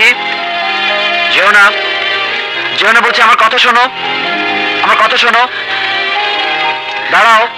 উচিত যেও না। যেও না বলছি আমার কথা শোনো। আমার কথা শোনো। দাঁড়াও।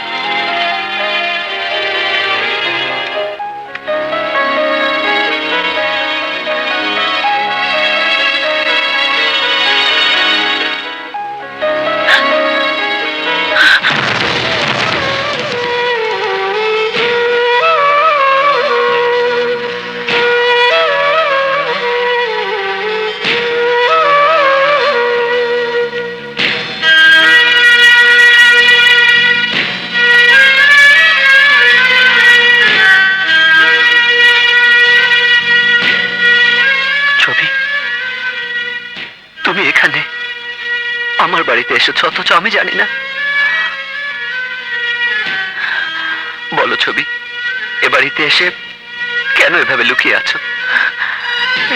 আমার বাড়িতে এসেছ, অথচ আমি জানি না। বলো ছবি, এ বাড়িতে এসে কেন এভাবে লুকিয়ে আছো?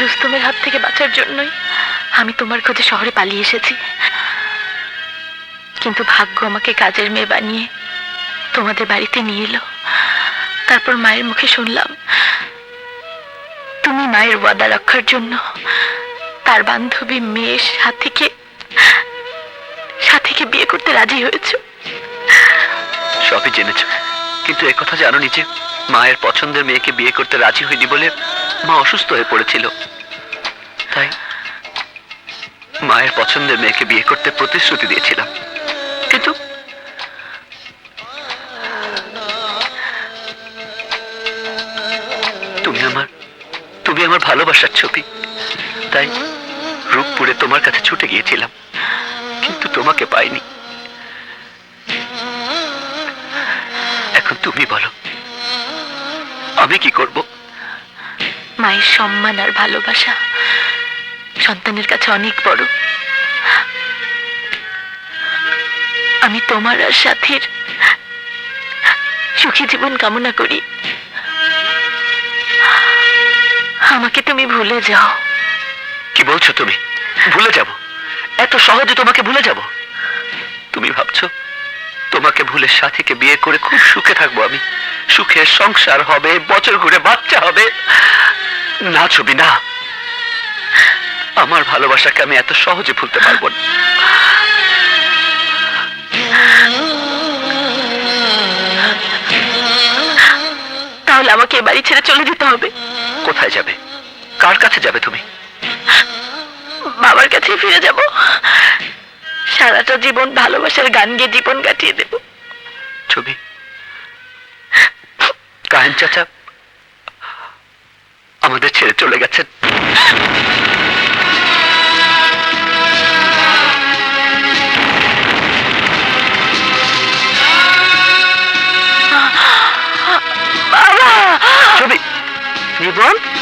রুস্তমের হাত থেকে বাঁচার জন্যই আমি তোমার খোঁজে শহরে পালিয়ে এসেছি। কিন্তু ভাগ্য আমাকে কাজের মেয়ে বানিয়ে তোমাদের বাড়িতে নিয়ে এলো। তারপর মায়ের মুখে শুনলাম, তুমি মায়ের ওয়াদা রক্ষার জন্য তার বান্ধবী মেয়ের সাথীকে সাথীকে বিয়ে করতে রাজি হয়েছো? সবই জেনেছ। কিন্তু যে, মায়ের পছন্দের মেয়েকে বিয়ে করতে রাজি হয়নি বলে মা অসুস্থ হয়ে পড়েছিল। তাই মায়ের পছন্দের মেয়েকে বিয়ে করতে প্রতিশ্রুতি দিয়েছিলাম। কিন্তু তুমি আমার তুমি আমার ভালোবাসার ছবি। তাই রূপপুরে তোমার কাছে ছুটে গিয়েছিলাম। কিন্তু তোমাকে পাইনি। এখন তুমি বলো আমি কি করব? মায়ের সম্মান আর ভালোবাসা সন্তানের কাছে অনেক বড়। আমি তোমার আর সাথীর সুখী জীবন কামনা করি। আমাকে তুমি ভুলে যাও। কি বলছো তুমি? ভুলে যাব। এত সহজে তোমাকে ভুলে যাব? তুমি ভাবছ তোমাকে ভুলে সাথীকে বিয়ে করে খুব সুখে থাকব আমি। সুখে সংসার হবে বছর ঘুরে বাচ্চা হবে। না ছবি না। আমার ভালোবাসাকে আমি এত সহজে ভুলতে পারব না। তাহলে আমাকে এ বাড়ি ছেড়ে চলে যেতে হবে। কোথায় যাবে? কার কাছে যাবে তুমি? বাবার কাছে ফিরে যাব। সারাটা জীবন ভালোবাসার গান গিয়ে জীবন কাটিয়ে দেব। ছবি। কাহেন চাচা আমাদের ছেড়ে চলে গেছেন। জীবন